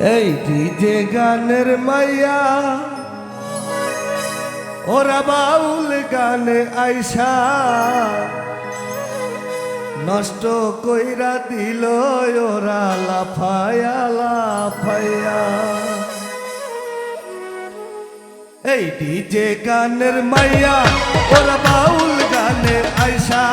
এই ডিজে গানের মাইয়া, ওরা বাউল গানে আইসা, নষ্ট কইরা দিল ওরা লাফায়া লাফাইয়া এই ডিজে গানের মাইয়া, ওরা বাউল গানে আইসা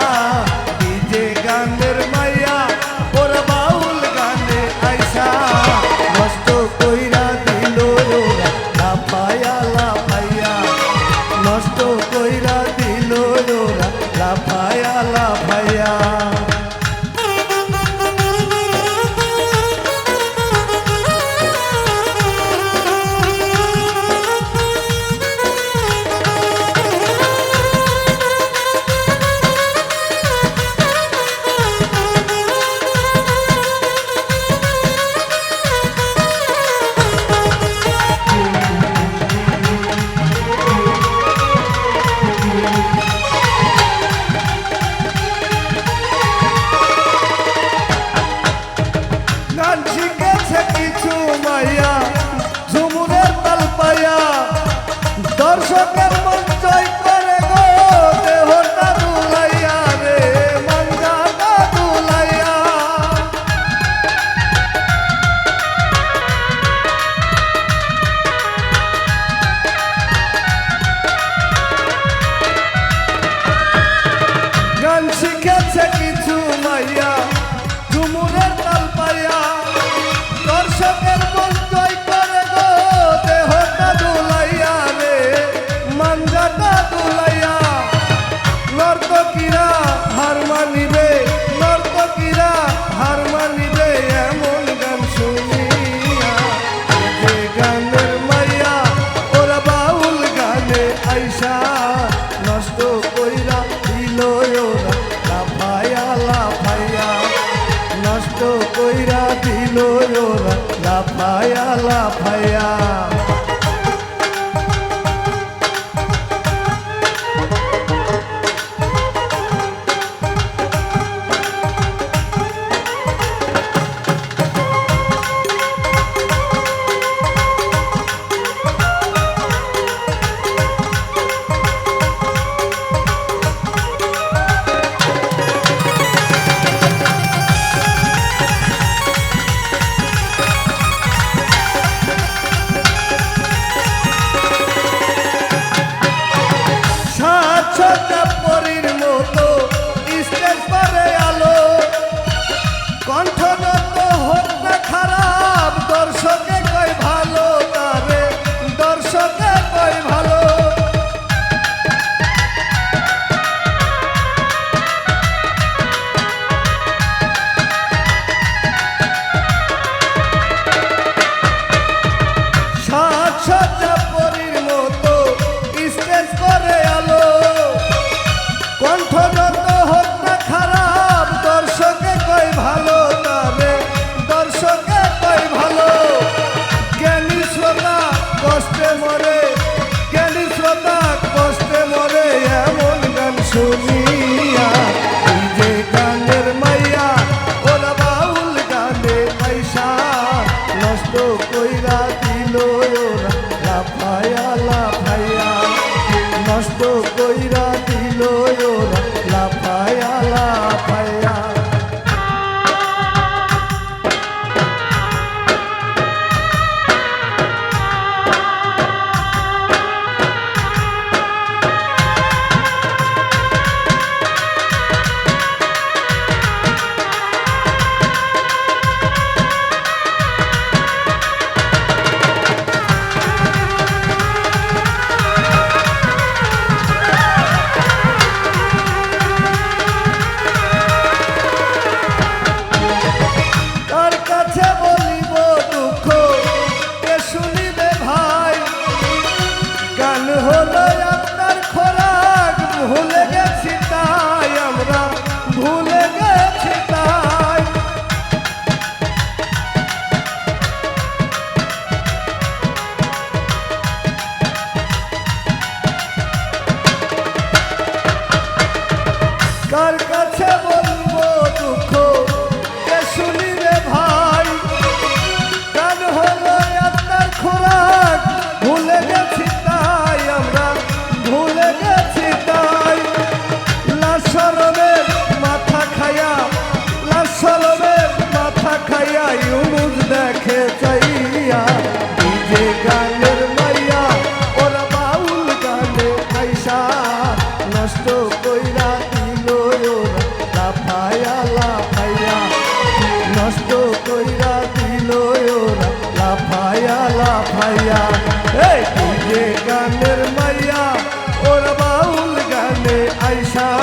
呀啦牌呀 শুনিয়া তুই যে গানের মাইয়া ওরা বাউল গানে পয়সা নষ্ট কইরা দিল ওরা গানের মাইয়া ওরা বাউল গানে আইসা